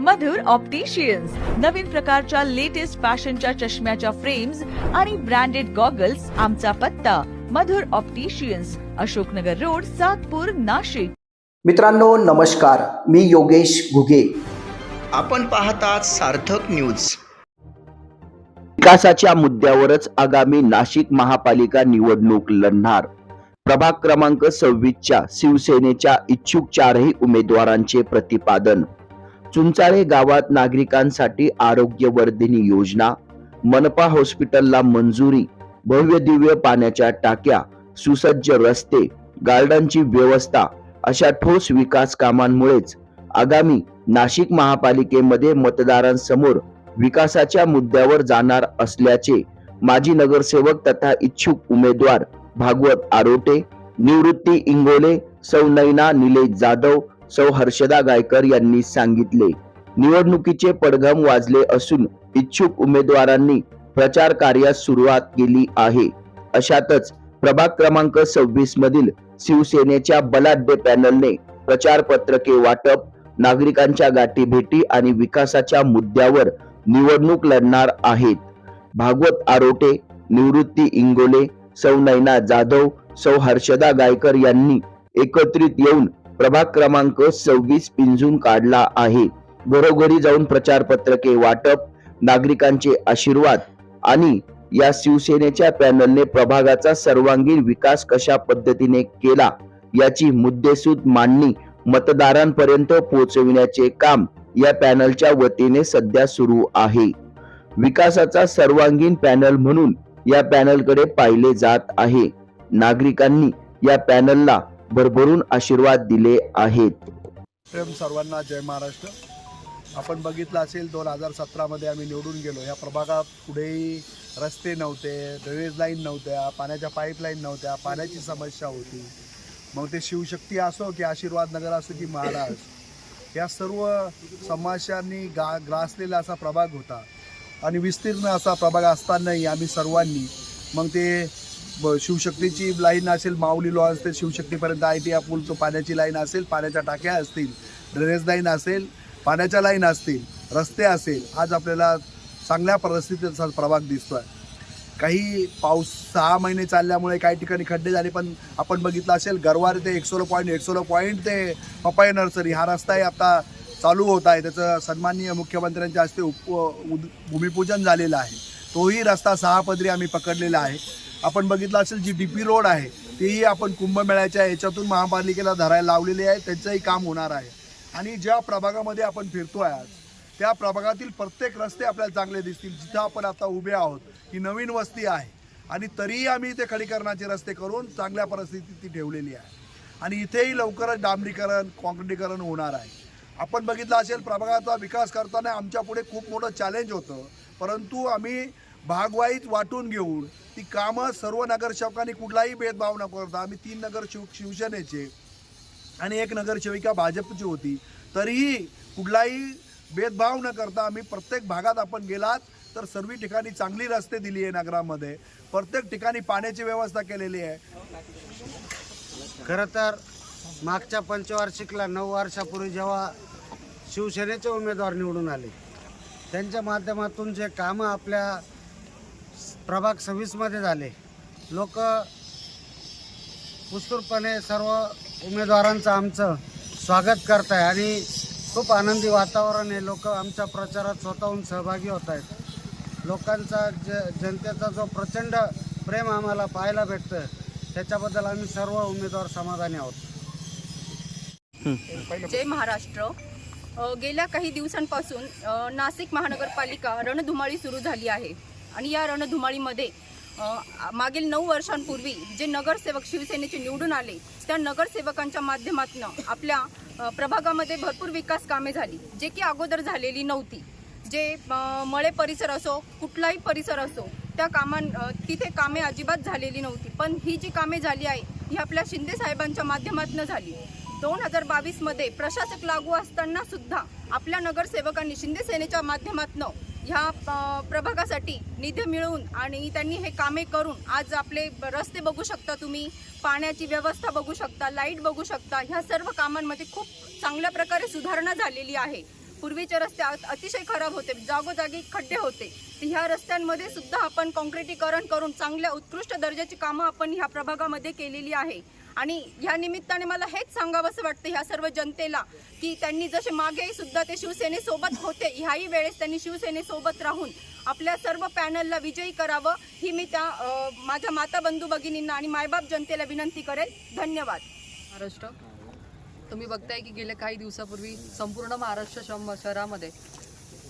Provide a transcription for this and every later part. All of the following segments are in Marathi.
मधुर ऑप्टिशियन्स नवीन प्रकारच्या लेटेस्ट फॅशनच्या चष्म्याच्या फ्रेम्स आणि ब्रँडेड गॉगल्स आमचा पत्ता. Madhur opticians Ashoknagar road Satpur Nashik. मित्रांनो नमस्कार. मी योगेश घुगे. आपण पाहतात सार्थक न्यूज विकासाच्या मुद्द्यावरच आगामी नाशिक महापालिका निवडणूक लढणार. प्रभाग क्रमांक सव्वीसच्या शिवसेनेच्या इच्छुक चारही उमेदवारांचे प्रतिपादन. चुंचाळे गावात नागरिकांसाठी आरोग्यवर्धिनी योजना मनपा हॉस्पिटलला मंजुरी भव्य दिव्य पाण्याच्या टाक्या सुसज्ज रस्ते गार्डनची व्यवस्था अशा ठोस विकास कामांमुळेच आगामी नाशिक महापालिकेमध्ये मतदारांसमोर विकासाच्या मुद्द्यावर जाणार असल्याचे माजी नगरसेवक तथा इच्छुक उमेदवार भागवत आरोटे निवृत्ती इंगोले सौनैना निलेश जाधव सौ हर्षदा गायकर यांनी सांगितले. निवडणुकीचे पडघम वाजले असून इच्छुक उमेदवारांनी प्रचार कार्यास सुरुवात केली आहे. अशातच प्रभाग क्रमांक सव्वीस मधील शिवसेनेच्या बलाढ्य पॅनलने प्रचार पत्रके वाटप नागरिकांच्या गाठी भेटी आणि विकासाच्या मुद्द्यावर निवडणूक लढणार आहेत. भागवत आरोटे निवृत्ती इंगोले सौ नैना जाधव सौ हर्षदा गायकर यांनी एकत्रित येऊन प्रभाग क्रमांक सव्वीस पिंजून काढला आहे. घरोघरी जाऊन प्रचार पत्रके वाटप नागरिकांचे आशीर्वाद आणि या शिवसेनेच्या पॅनलने प्रभागाचा सर्वांगीण विकास कशा पद्धतीने केला याची मुद्देसूद मांडणी मतदारांपर्यंत पोहोचविण्याचे काम या पॅनलच्या वतीने सध्या सुरू आहे. विकासाचा सर्वांगीण पॅनल म्हणून या पॅनलकडे पाहिले जात आहे. नागरिकांनी या पॅनलला भरभरून आशीर्वाद दिले आहेत. प्रेम सर्वांना जय महाराष्ट्र. आपण बघितलं असेल दोन हजार सतरामध्ये आम्ही निवडून गेलो. या प्रभागात पुढेही रस्ते नव्हते ड्रेनेज लाईन नव्हत्या पाण्याच्या पाईपलाईन नव्हत्या पाण्याची समस्या होती. मग ते शिवशक्ती असो की आशीर्वाद नगर असो की महाराज या सर्व समस्यांनी गा ग्रासलेला असा प्रभाग होता. आणि विस्तीर्ण असा प्रभाग असतानाही आम्ही सर्वांनी मग ते शिवशक्तीची लाईन असेल माऊली लॉ ते शिवशक्तीपर्यंत आय टी पूल तो पाण्याची लाईन असेल पाण्याच्या टाक्या असतील ड्रेनेज लाईन असेल पाण्याच्या लाईन असतील रस्ते असेल आज आपल्याला चांगल्या परिस्थितीचा प्रभाग आहे काही पाऊस सहा महिने चालल्यामुळे काही ठिकाणी खड्डे झाले पण आपण बघितलं असेल गरवारे ते एकसोलो पॉईंट एकसोलो पॉईंट ते पपाई नर्सरी हा रस्ताही आता चालू होत आहे. त्याचं सन्माननीय मुख्यमंत्र्यांच्या हस्ते उप उद- भूमिपूजन झालेलं आहे. तोही रस्ता सहा पदरी आम्ही पकडलेला आहे. आपण बघितलं असेल जी डी पी रोड आहे तेही आपण कुंभमेळ्याच्या याच्यातून महापालिकेला धरायला लावलेली आहे त्यांचंही काम होणार आहे. आणि ज्या प्रभागामध्ये आपण फिरतोय आज त्या प्रभागातील प्रत्येक रस्ते आपल्याला चांगले दिसतील. जिथं आपण आता उभे आहोत ही नवीन वस्ती आहे. आणि तरीही आम्ही ते खडीकरणाचे रस्ते करून चांगल्या परिस्थितीत ती ठेवलेली आहे. आणि इथेही लवकरच डांबरीकरण कॉन्क्रिटीकरण होणार आहे. आपण बघितलं असेल प्रभागाचा विकास करताना आमच्या पुढे खूप मोठं चॅलेंज होतं. परंतु आम्ही भागवाईज वाटून घेऊन ती कामं सर्व नगरसेवकांनी कुठलाही भेदभाव न करता. आम्ही तीन नगर शिव शिवसेनेचे आणि एक नगरसेविका भाजपची होती. तरीही कुठलाही भेदभाव न करता आम्ही प्रत्येक भागात आपण गेलात तर सर्व ठिकाणी चांगली रस्ते दिली आहे नगरामध्ये. प्रत्येक ठिकाणी पाण्याची व्यवस्था केलेली आहे. खरं तर मागच्या पंचवार्षिकला नऊ वर्षापूर्वी जेव्हा शिवसेनेचे उमेदवार निवडून आले त्यांच्या माध्यमातून जे कामं आपल्या प्रभाग सव्वीसमध्ये झाले. लोक उत्स्फूर्तपणे सर्व उमेदवारांचं आमचं स्वागत करत आहे आणि खूप आनंदी वातावरण आहे. लोक आमच्या प्रचारात स्वतःहून सहभागी होत आहेत. लोकांचा ज जनतेचा जो प्रचंड प्रेम आम्हाला पाहायला भेटतं त्याच्याबद्दल आम्ही सर्व उमेदवार समाधानी आहोत. जय महाराष्ट्र. गेल्या काही दिवसांपासून नाशिक महानगरपालिका रणधुमाळी सुरू झाली आहे. आणि या रणधुमाळीमध्ये मागील नऊ वर्षांपूर्वी जे नगरसेवक शिवसेनेचे निवडून आले त्या नगरसेवकांच्या माध्यमातून आपल्या प्रभागामध्ये भरपूर विकास कामे झाली जे की अगोदर झालेली नव्हती. जे मळे परिसर असो कुठलाही परिसर असो त्या कामां तिथे कामे अजिबात झालेली नव्हती. पण ही जी कामे झाली आहे ही आपल्या शिंदे साहेबांच्या माध्यमातून झाली. दोन हजार बावीसमध्ये प्रशासक लागू असताना सुद्धा आपल्या नगरसेवकांनी शिंदे सेनेच्या माध्यमातून ह्या प्रभागासाठी निधी मिळवून आणि त्यांनी हे कामे करून आज आपले रस्ते बघू शकता तुम्ही पाण्याची व्यवस्था बघू शकता लाइट बघू शकता ह्या सर्व कामांमध्ये खूप चांगल्या प्रकारे सुधारणा झालेली आहे. पूर्वीचे रस्ते अतिशय खराब होते जागोजागी खड्डे होते. ह्या रस्त्यांमध्ये सुद्धा आपण काँक्रिटीकरण करून चांगल्या उत्कृष्ट दर्जाची कामं आपण ह्या प्रभागामध्ये केलेली आहे. आणि ह्या निमित्ताने मला हेच सांगावंसं वाटतं ह्या सर्व जनतेला की त्यांनी जसे मागेही सुद्धा ते शिवसेनेसोबत होते ह्याही वेळेस त्यांनी शिवसेनेसोबत राहून आपल्या सर्व पॅनलला विजयी करावं ही मी त्या माझ्या माता बंधू भगिनींना आणि मायबाप जनतेला विनंती करेल. धन्यवाद. महाराष्ट्र तुम्ही बघताय की गेल्या काही दिवसापूर्वी संपूर्ण महाराष्ट्र शहरामध्ये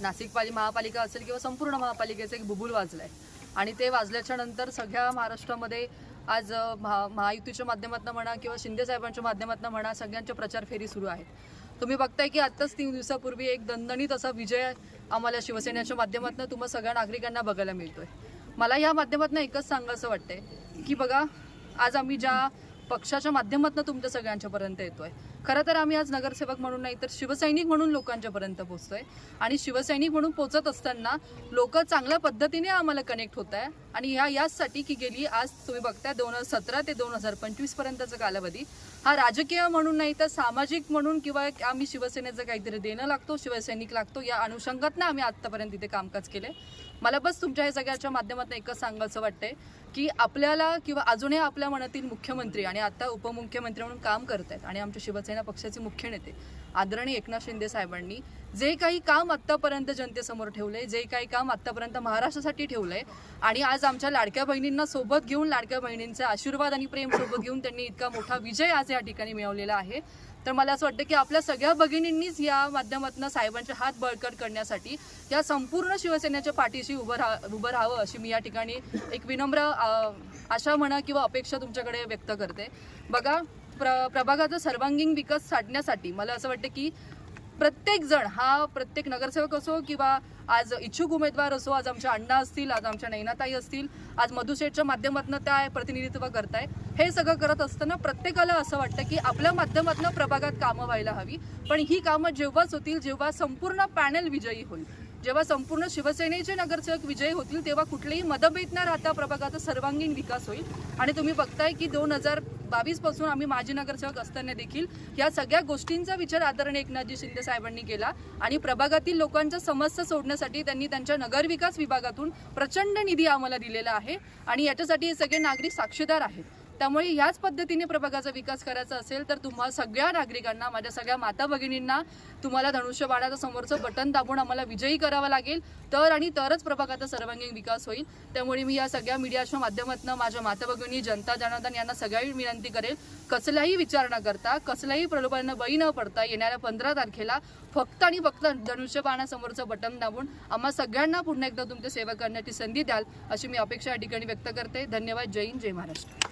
नाशिक पाली महापालिका असेल किंवा संपूर्ण महापालिकेचं एक बुबुल वाजलं आहे आणि ते वाजल्याच्या नंतर सगळ्या महाराष्ट्रामध्ये आज महा महायुतीच्या माध्यमातून म्हणा किंवा शिंदे साहेबांच्या माध्यमातून म्हणा सगळ्यांच्या प्रचार फेरी सुरू आहेत. तुम्ही बघताय की आत्ताच तीन दिवसापूर्वी एक दणदणीत असा विजय आम्हाला शिवसेनेच्या माध्यमातून तुम्हा सगळ्या नागरिकांना बघायला मिळतोय. मला या माध्यमातून एकच सांगायचं वाटतंय की बघा आज आम्ही ज्या पक्षाच्या माध्यमातून तुमच्या सगळ्यांच्यापर्यंत येतोय खरं तर आम्ही आज नगरसेवक म्हणून नाही तर शिवसैनिक म्हणून लोकांच्यापर्यंत पोहोचतोय. आणि शिवसैनिक म्हणून पोचत असताना लोक चांगल्या पद्धतीने आम्हाला कनेक्ट होत आहे आणि ह्या याचसाठी की गेली आज तुम्ही बघताय दोन हजार सतरा ते दोन हजार पंचवीस पर्यंतचा कालावधी. हा राजकीय म्हणून नाही तर सामाजिक म्हणून किंवा आम्ही शिवसेनेचं काहीतरी देणं लागतो शिवसैनिक लागतो या अनुषंगातनं आम्ही आत्तापर्यंत इथे कामकाज केले मला बस तुमच्या या सगळ्याच्या माध्यमातून एकच सांगायचं वाटतंय की आपल्याला किंवा अजूनही आपल्या मनातील मुख्यमंत्री आणि आता उपमुख्यमंत्री म्हणून काम करत आहेत आणि आमच्या शिवसेना पक्षाचे मुख्य नेते आदरणीय एकनाथ शिंदे साहेबांनी जे काही काम आत्तापर्यंत जनतेसमोर ठेवलंय जे काही काम आत्तापर्यंत महाराष्ट्रासाठी ठेवलंय आणि आज आमच्या लाडक्या बहिणींना सोबत घेऊन लाडक्या बहिणींचा आशीर्वाद आणि प्रेम सोबत घेऊन त्यांनी इतका मोठा विजय आज या ठिकाणी मिळवलेला आहे. तर मला असं वाटतं की आपल्या सगळ्या भगिनींनीच या माध्यमातून साहेबांचे हात बळकट करण्यासाठी या संपूर्ण शिवसेनेच्या पाठीशी उभं राहा उभं राहावं अशी मी या ठिकाणी एक विनम्र आशा म्हणा किंवा अपेक्षा तुमच्याकडे व्यक्त करते. बघा प्र प्रभागाचा सर्वांगीण विकास साधण्यासाठी मला असं वाटतं की प्रत्येक जण हा प्रत्येक नगरसेवक असो किंवा आज इच्छुक उमेदवार असो आज आमच्या अण्णा असतील आज आमच्या नैनाताई असतील आज मधुशेठच्या माध्यमातून त्या प्रतिनिधित्व करताय. हे सगळं करत असताना प्रत्येकाला असं वाटतं की आपल्या माध्यमातून प्रभागात कामं व्हायला हवी. पण ही कामं जेव्हाच होतील जेव्हा संपूर्ण पॅनल विजयी होईल. जेव्हा संपूर्ण शिवसेनेचे नगरसेवक विजयी होतील तेव्हा कुठलेही मतभेद न राहता प्रभागाचा सर्वांगीण विकास होईल. आणि तुम्ही बघताय की दोन हजार बावीसपासून आम्ही माजी नगरसेवक असताना देखील या सगळ्या गोष्टींचा विचार आदरणीय एकनाथजी शिंदे साहेबांनी केला आणि प्रभागातील लोकांच्या समस्या सोडण्यासाठी त्यांनी त्यांच्या नगर विकास विभागातून प्रचंड निधी आम्हाला दिलेला आहे आणि याच्यासाठी हे सगळे नागरिक साक्षीदार आहेत. त्यामुळे याच पद्धतीने प्रभागाचा विकास करायचा असेल तर तुम्हा सगळ्या नागरिकांना माझ्या सगळ्या माता भगिनींना तुम्हाला धनुष्यबाणाचं समोरचं बटन दाबून आम्हाला विजयी करावं लागेल. तर आणि तरच प्रभागाचा सर्वांगीण विकास होईल. त्यामुळे मी या सगळ्या मीडियाच्या माध्यमातून माझ्या माता भगिनी जनता जनार्दन यांना सगळ्याही विनंती करेल कसलाही विचार न करता कसल्याही प्रलोभांना बळी न पडता येणाऱ्या पंधरा तारखेला फक्त आणि फक्त धनुष्यबाणासमोरचं बटन दाबून आम्हा सगळ्यांना पुन्हा एकदा तुमची सेवा करण्याची संधी द्याल अशी मी अपेक्षा या ठिकाणी व्यक्त करते. धन्यवाद. जय हिंद जय महाराष्ट्र.